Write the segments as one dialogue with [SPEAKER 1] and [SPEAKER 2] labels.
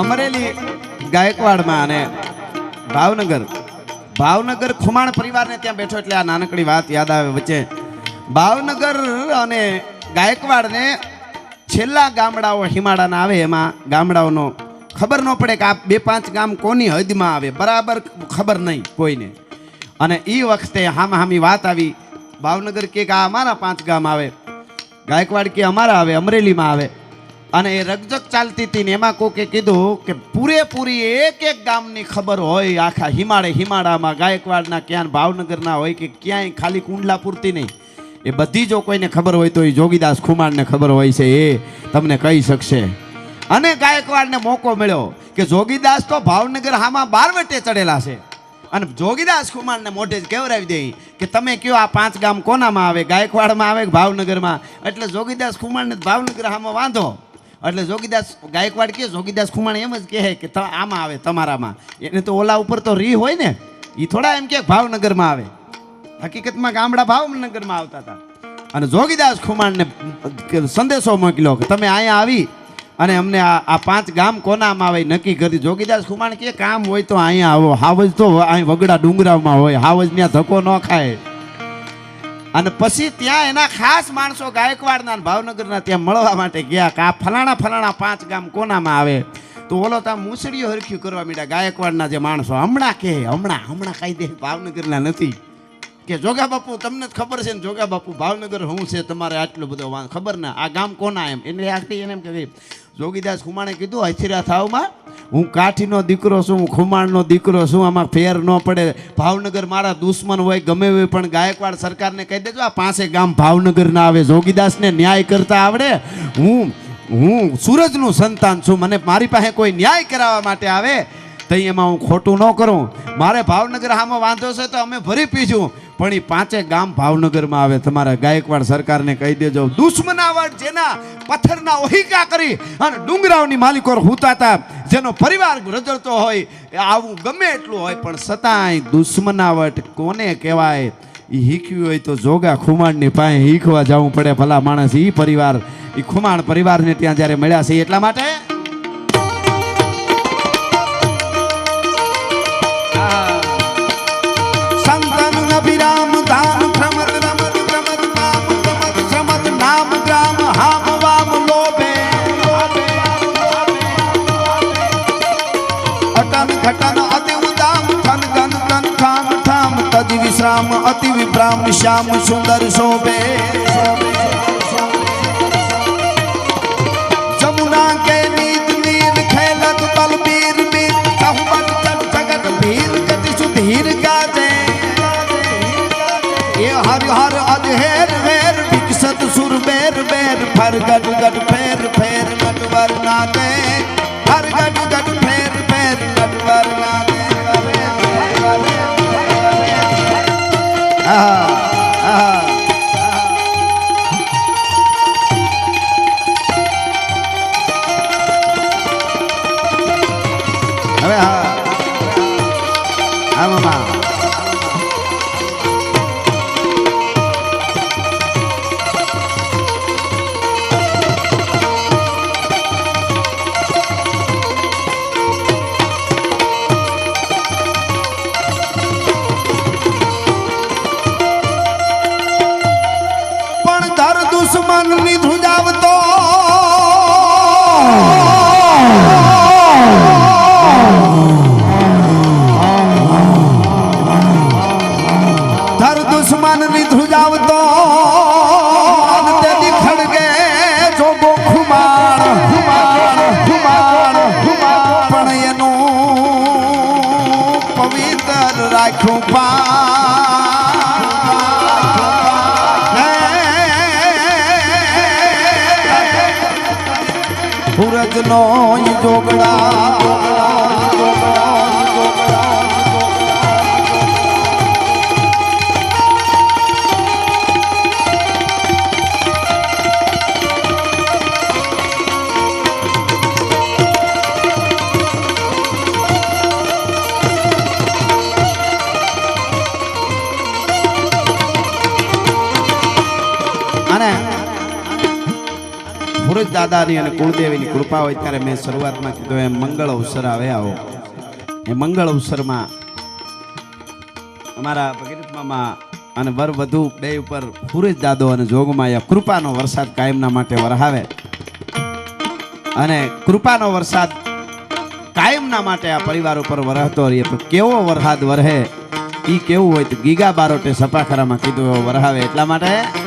[SPEAKER 1] અમરેલી ગાયકવાડમાં અને ભાવનગર. ભાવનગર ખુમાણ પરિવારને ત્યાં બેઠો એટલે આ નાનકડી વાત યાદ આવે વચ્ચે. ભાવનગર અને ગાયકવાડને છેલ્લા ગામડાઓ હિમાડાના આવે, એમાં ગામડાઓનો ખબર ન પડે કે આ બે પાંચ ગામ કોની હદમાં આવે, બરાબર ખબર નહીં કોઈને. અને એ વખતે હામા હામી વાત આવી, ભાવનગર કે આ અમારા પાંચ ગામ આવે, ગાયકવાડ કે અમારા આવે, અમરેલીમાં આવે. અને એ રગજગ ચાલતી હતી ને એમાં કોકે કીધું કે પૂરેપૂરી એક એક ગામની ખબર હોય આખા હિમાળે હિમાળામાં ગાયકવાડના ક્યાં ભાવનગરના હોય કે ક્યાંય ખાલી કુંડલા પૂરતી નહીં. એ બધી જો કોઈને ખબર હોય તો એ જોગીદાસ ખુમાણને ખબર હોય છે, એ તમને કહી શકશે. અને ગાયકવાડને મોકો મળ્યો કે જોગીદાસ તો ભાવનગર હામાં બારવટે ચડેલા છે. અને જોગીદાસ કુમારને મોઢે જ કેવરાવી દે કે તમે કયો આ પાંચ ગામ કોનામાં આવે, ગાયકવાડમાં આવે ભાવનગરમાં? એટલે જોગીદાસ કુમારને ભાવનગર હામાં વાંધો. એટલે જોગીદાસ ગાયકવાડ કે જોગીદાસ ખુમાણ એમ જ કહે કે આમાં આવે, તમારામાં. એને તો ઓલા ઉપર તો રી હોય ને એ થોડા એમ કે ભાવનગરમાં આવે. હકીકતમાં ગામડા ભાવનગરમાં આવતા હતા. અને જોગીદાસ ખુમાણને સંદેશો મોકલ્યો કે તમે અહીંયા આવી અને અમને આ પાંચ ગામ કોનામાં આવે નક્કી કરી. જોગીદાસ ખુમાણ કે કામ હોય તો અહીંયા આવો, હાવજ તો અહીં વગડા ડુંગરામાં હોય, હાવજ ત્યાં ધક્કો ન ખાય. અને પછી ત્યાં એના ખાસ માણસો ગાયકવાડના ભાવનગરના ત્યાં મળવા માટે ગયા કે આ ફલાણા ફલાણા પાંચ ગામ કોનામાં આવે? તો ઓલો ત્યાં મૂસડીઓ હરખ્યું કરવા માંડ્યા ગાયકવાડના જે માણસો, હમણાં કે, હમણાં હમણાં કાંઈ દે, ભાવનગરના નથી. કે જોગા બાપુ, તમને ખબર છે ને, જોગા બાપુ, ભાવનગર શું છે, તમારે આટલો બધો વાં ખબર ના? આ ગામ કોના એમ? એટલે આખી એને એમ કે જોગીદાસ ખુમાણે કીધું હથિરા થાવમાં હું કાઠીનો દીકરો છું, હું ખુમાણનો દીકરો છું, આમાં ફેર ન પડે. ભાવનગર મારા દુશ્મન હોય, ગમે હોય પણ ગાયકવાડ સરકારને કહી દેજો, આ પાસે ગામ ભાવનગર ના આવે. જોગીદાસને ન્યાય કરતા આવડે. હું હું સૂરજનું સંતાન છું. મને મારી પાસે કોઈ ન્યાય કરાવવા માટે આવે, તો એમાં હું ખોટું ન કરું. મારે ભાવનગર આમાં વાંધો છે, તો અમે ભરી પીશું પણ એ પાંચે ગામ ભાવનગરમાં આવે. તમારા ગાયકવાડ સરકારને કહી દેજો દુશ્મનાવટ જેના પથ્થરના ઓહિકા કરી અને ડુંગરાઓની માલિકો હુતાતા, જેનો પરિવાર રજળતો હોય આવું ગમે એટલું હોય, પણ છતાંય દુશ્મનાવટ કોને કહેવાય? એ હીખ્યું હોય તો જોગા ખુમાણની પાસે શીખવા જવું પડે. ભલા માણસ એ પરિવાર એ ખુમાણ પરિવારને ત્યાં જ્યારે મળ્યા છે, એટલા માટે વિભ્રામ શ્યામ સુંદર શોભે. જમુના કે નીત નીર ખેલત બલબીર બીર કહુમત જગ જગત ભીર ગતિ સુધીર ગાજે. એ હર હર અધેર વેર, વિકસત સુર બેર બેર ફર ગટ ગટ ફેર ફેર નટવર નાદે આહા દુશ્મન ધુજાવતો. ધર દુશ્મનની નો અને સૂરજ દાદાની અને કુળદેવીની કૃપા હોય ત્યારે મેં શરૂઆતમાં કીધું, એમ મંગળ અવસર આવે આવો. એ મંગળ અવસરમાં અમારા ભગીરથ મામા અને વર વધુ બે ઉપર પુરુષ દાદો અને જોગમાયા કૃપાનો વરસાદ કાયમના માટે વરહાવે. અને કૃપાનો વરસાદ કાયમના માટે આ પરિવાર ઉપર વરહતો રહીએ. પણ કેવો વરસાદ વરહે? એ કેવું હોય તો ગીગા બારોટે સપાખરામાં કીધું, એવો વરહાવે. એટલા માટે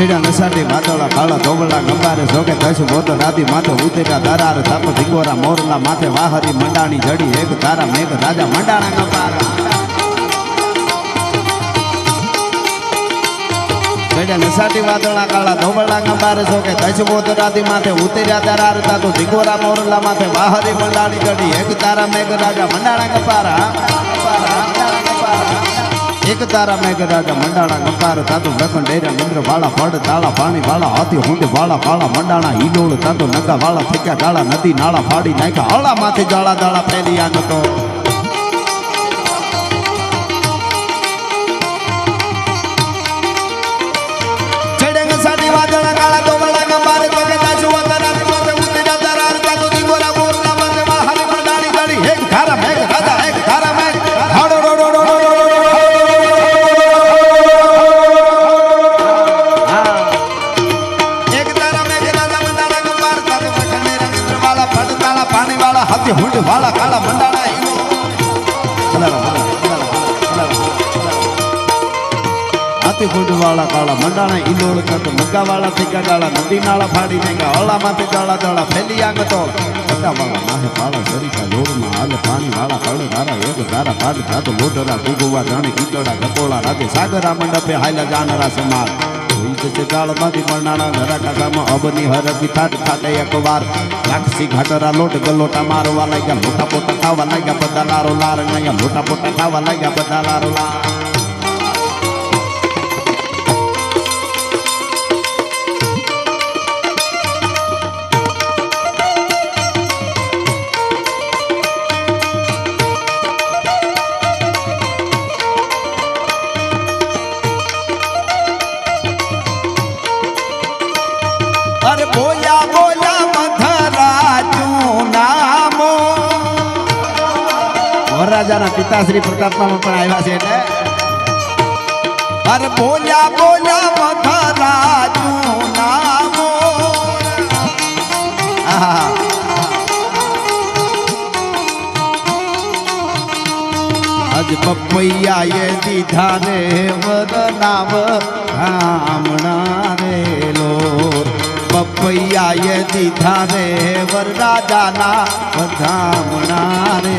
[SPEAKER 1] છેડા નસાટી વાદળા, કાળા, ધોબળા, ગંબારે જોગે દશ બોતો રાતી માથે ઉતેરા દારાર તાપ ધીગોરા મોરલા માથે વાહરી, મંડાણી, જડી, એક તારા મેઘ, રાજા, મંડાણા, ગંબારા. મોરલા માથે વાહરી, મંડાણી ચડી એક તારા મેઘ, રાજા, મંડાણા, ગંબારા. એક તારા મેઘ મંડાણા ગંપાર તાતું લખન ડેરા નિંદ્ર વાળા ફળ તાળા પાણી વાળા હાથી હુંડ વાળા કાળા મંડાણા હિડોળ તાતું નગા વાળા ફેક્યા ગાળા નદી નાળા ફાડી નાખ્યા હળા માથે જાળા દાળા ફેલી આ ચડંગ વાળા કાળા મંડાણા હિલો વાળા કાળા મંડાણા ઈલોળ કાતો મગ્ગા વાળા ગાળા, નદી નાળા ફાડી નાખ્યા હળા માથે જાળા જાળા ફેલી આગતો મગ્ગા વાળા માહે પાળા સરિતા જોરમાં હાલે પાણી વાળા કળ ધારા એક, ધારા પાડ થાતો લોટરા ગુગુવા જાણે કીચડા ગપોળા સાગરા મંડપે હાયલા જાનરા સમાર કોઈ જશે જાળમાંથી મંડાણા ઘરા કાકામાં અબની લોટ ગલોટા મારવા લાગ્યા, મોટા પોટા ખાવા લાગ્યા, બધા લારો લાર લાગ્યા મોટા પોટા ખાવા લાગ્યા, બધા લારો લાર. વરરાજાના પિતા શ્રી પ્રતાપમાં પણ આવ્યા છે એટલે. અરે બોલ્યા બોલ્યા મધરાજું નામો આહા. અજ પપૈયા એ દીધા રે વદનામ બ્રાહ્મણા રે લો પપૈયાએ દીધા રે વરરાજાના વધામણા રે